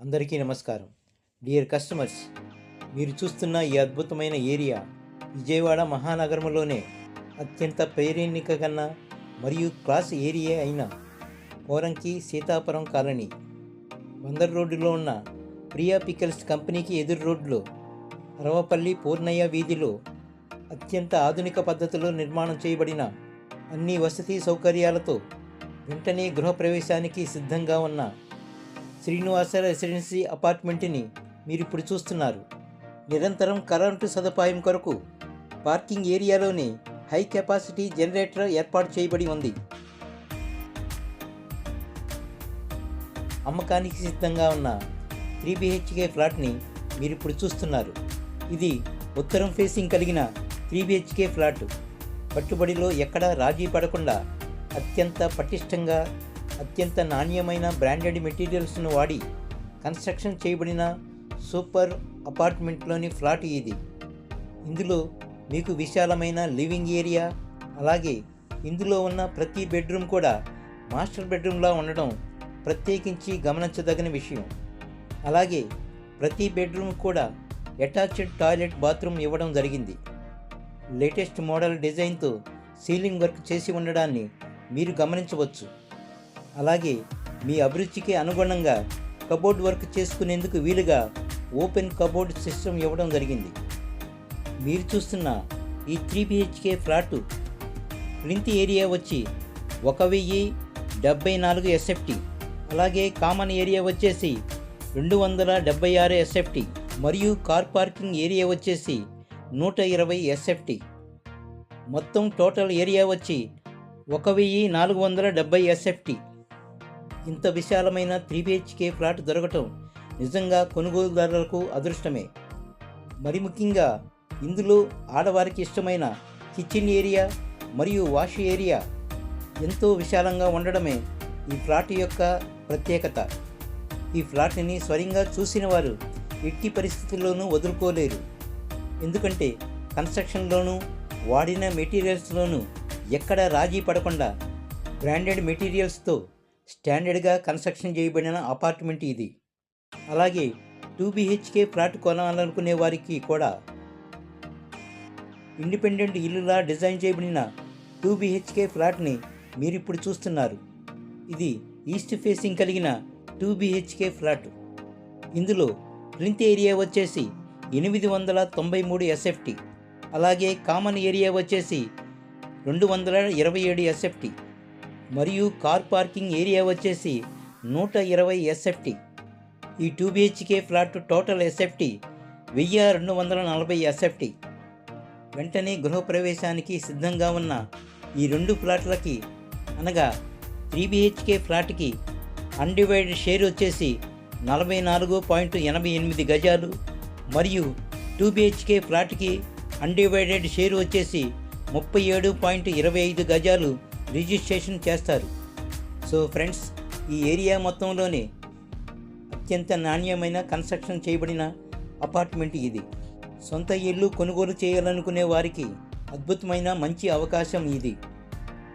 అందరికీ నమస్కారం. Dear customers మీరు చూస్తున్న ఈ అద్భుతమైన ఏరియా విజయవాడ మహానగరంలోనే అత్యంత పేరెన్నిక కన్నా మరియు క్లాస్ ఏరియా అయిన కోరంకి సీతాపురం కాలనీ. బందర్ రోడ్డులో ఉన్న ప్రియా పికల్స్ కంపెనీకి ఎదురు రోడ్లో అరవపల్లి పూర్ణయ్య వీధిలో అత్యంత ఆధునిక పద్ధతిలో నిర్మాణం చేయబడిన అన్ని వసతి సౌకర్యాలతో వెంటనే గృహప్రవేశానికి సిద్ధంగా ఉన్న శ్రీనివాస రెసిడెన్సీ అపార్ట్మెంట్ని మీరు ఇప్పుడు చూస్తున్నారు. నిరంతరం కరెంటు సదుపాయం కొరకు పార్కింగ్ ఏరియాలోనే హై కెపాసిటీ జనరేటర్ ఏర్పాటు చేయబడి ఉంది. అమ్మకానికి సిద్ధంగా ఉన్న త్రీ బిహెచ్కే ఫ్లాట్ని మీరు ఇప్పుడు చూస్తున్నారు. ఇది ఉత్తరం ఫేసింగ్ కలిగిన త్రీ బిహెచ్కే ఫ్లాట్. పట్టుబడిలో ఎక్కడా రాజీ పడకుండా అత్యంత పటిష్టంగా అత్యంత నాణ్యమైన బ్రాండెడ్ మెటీరియల్స్ను వాడి కన్స్ట్రక్షన్ చేయబడిన సూపర్ అపార్ట్మెంట్లోని ఫ్లాట్ ఇది. ఇందులో మీకు విశాలమైన లివింగ్ ఏరియా అలాగే ఇందులో ఉన్న ప్రతి బెడ్రూమ్ కూడా మాస్టర్ బెడ్రూమ్లా ఉండడం ప్రత్యేకించి గమనించదగిన విషయం. అలాగే ప్రతి బెడ్రూమ్ కూడా అటాచ్డ్ టాయిలెట్ బాత్రూమ్ ఇవ్వడం జరిగింది. లేటెస్ట్ మోడల్ డిజైన్తో సీలింగ్ వర్క్ చేసి ఉండడాన్ని మీరు గమనించవచ్చు. అలాగే మీ అభిరుచికి అనుగుణంగా కబోర్డ్ వర్క్ చేసుకునేందుకు వీలుగా ఓపెన్ కబోర్డ్ సిస్టమ్ ఇవ్వడం జరిగింది. మీరు చూస్తున్న ఈ three BHK flat plinth area వచ్చి ఒక వెయ్యి డెబ్బై నాలుగు ఎస్ఎఫ్టీ అలాగే కామన్ ఏరియా వచ్చేసి రెండు వందల డెబ్బై ఆరు ఎస్ఎఫ్టీ మరియు కార్ పార్కింగ్ ఏరియా వచ్చేసి నూట ఇరవై ఎస్ఎఫ్టీ. మొత్తం టోటల్ ఏరియా వచ్చి ఒక వెయ్యి నాలుగు వందల డెబ్బై ఎస్ఎఫ్టీ. ఇంత విశాలమైన త్రీ బిహెచ్కే ఫ్లాట్ దొరకటం నిజంగా కొనుగోలుదారులకు అదృష్టమే. మరి ముఖ్యంగా ఇందులో ఆడవారికి ఇష్టమైన కిచెన్ ఏరియా మరియు వాష్ ఏరియా ఎంతో విశాలంగా ఉండడమే ఈ ఫ్లాట్ యొక్క ప్రత్యేకత. ఈ ఫ్లాట్ని స్వయంగా చూసిన వారు ఎట్టి పరిస్థితుల్లోనూ వదులుకోలేరు. ఎందుకంటే కన్స్ట్రక్షన్లోనూ వాడిన మెటీరియల్స్లోనూ ఎక్కడ రాజీ పడకుండా బ్రాండెడ్ మెటీరియల్స్తో స్టాండర్డ్గా కన్స్ట్రక్షన్ చేయబడిన అపార్ట్మెంట్ ఇది. అలాగే టూ బీహెచ్కే ఫ్లాట్ కొనాలనుకునే వారికి కూడా ఇండిపెండెంట్ ఇల్లులా డిజైన్ చేయబడిన టూ బీహెచ్కే ఫ్లాట్ని మీరు ఇప్పుడు చూస్తున్నారు. ఇది ఈస్ట్ ఫేసింగ్ కలిగిన టూ బీహెచ్కే ఫ్లాట్. ఇందులో ప్లింత్ ఏరియా వచ్చేసి ఎనిమిది వందల తొంభై మూడు ఎస్ఎఫ్టీ. అలాగే కామన్ ఏరియా వచ్చేసి రెండు వందల ఇరవై ఏడు ఎస్ఎఫ్టీ. మరియు కార్ పార్కింగ్ ఏరియా వచ్చేసి నూట ఇరవై ఎస్ఎఫ్టీ ఈ two BHK flat total SFT వెయ్యి రెండు వందల నలభై ఎస్ఎఫ్టీ వెంటనే గృహప్రవేశానికి సిద్ధంగా ఉన్న ఈ రెండు ఫ్లాట్లకి అనగా త్రీ బిహెచ్కే ఫ్లాట్కి అన్డివైడెడ్ షేర్ వచ్చేసి నలభై నాలుగు పాయింట్ ఎనభై ఎనిమిది గజాలు మరియు టూ బిహెచ్కే ఫ్లాట్కి అన్డివైడెడ్ షేర్ వచ్చేసి ముప్పై ఏడు పాయింట్ ఇరవై ఐదు గజాలు రిజిస్ట్రేషన్ చేస్తారు. సో ఫ్రెండ్స్ ఈ ఏరియా మొత్తంలోనే అత్యంత నాణ్యమైన కన్స్ట్రక్షన్ చేయబడిన అపార్ట్మెంట్ ఇది. సొంత ఇల్లు కొనుగోలు చేయాలనుకునే వారికి అద్భుతమైన మంచి అవకాశం ఇది.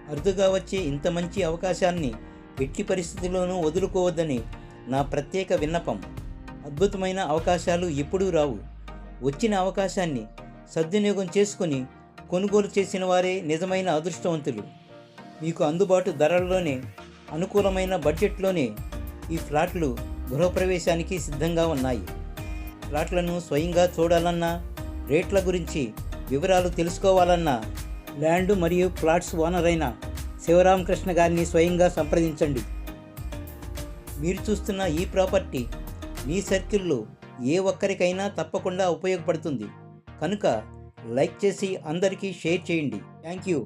అరుదుగా వచ్చే ఇంత మంచి అవకాశాన్ని ఎట్టి పరిస్థితుల్లోనూ వదులుకోవద్దని నా ప్రత్యేక విన్నపం. అద్భుతమైన అవకాశాలు ఎప్పుడూ రావు. వచ్చిన అవకాశాన్ని సద్వినియోగం చేసుకుని కొనుగోలు చేసిన వారే నిజమైన అదృష్టవంతులు. మీకు అందుబాటు ధరల్లోనే అనుకూలమైన బడ్జెట్లోనే ఈ ఫ్లాట్లు గృహప్రవేశానికి సిద్ధంగా ఉన్నాయి. ఫ్లాట్లను స్వయంగా చూడాలన్నా రేట్ల గురించి వివరాలు తెలుసుకోవాలన్నా ల్యాండ్ మరియు ఫ్లాట్స్ ఓనర్ అయిన శివరామకృష్ణ గారిని స్వయంగా సంప్రదించండి. మీరు చూస్తున్న ఈ ప్రాపర్టీ మీ సర్కిల్లో ఏ ఒక్కరికైనా తప్పకుండా ఉపయోగపడుతుంది. కనుక లైక్ చేసి అందరికీ షేర్ చేయండి. Thank you.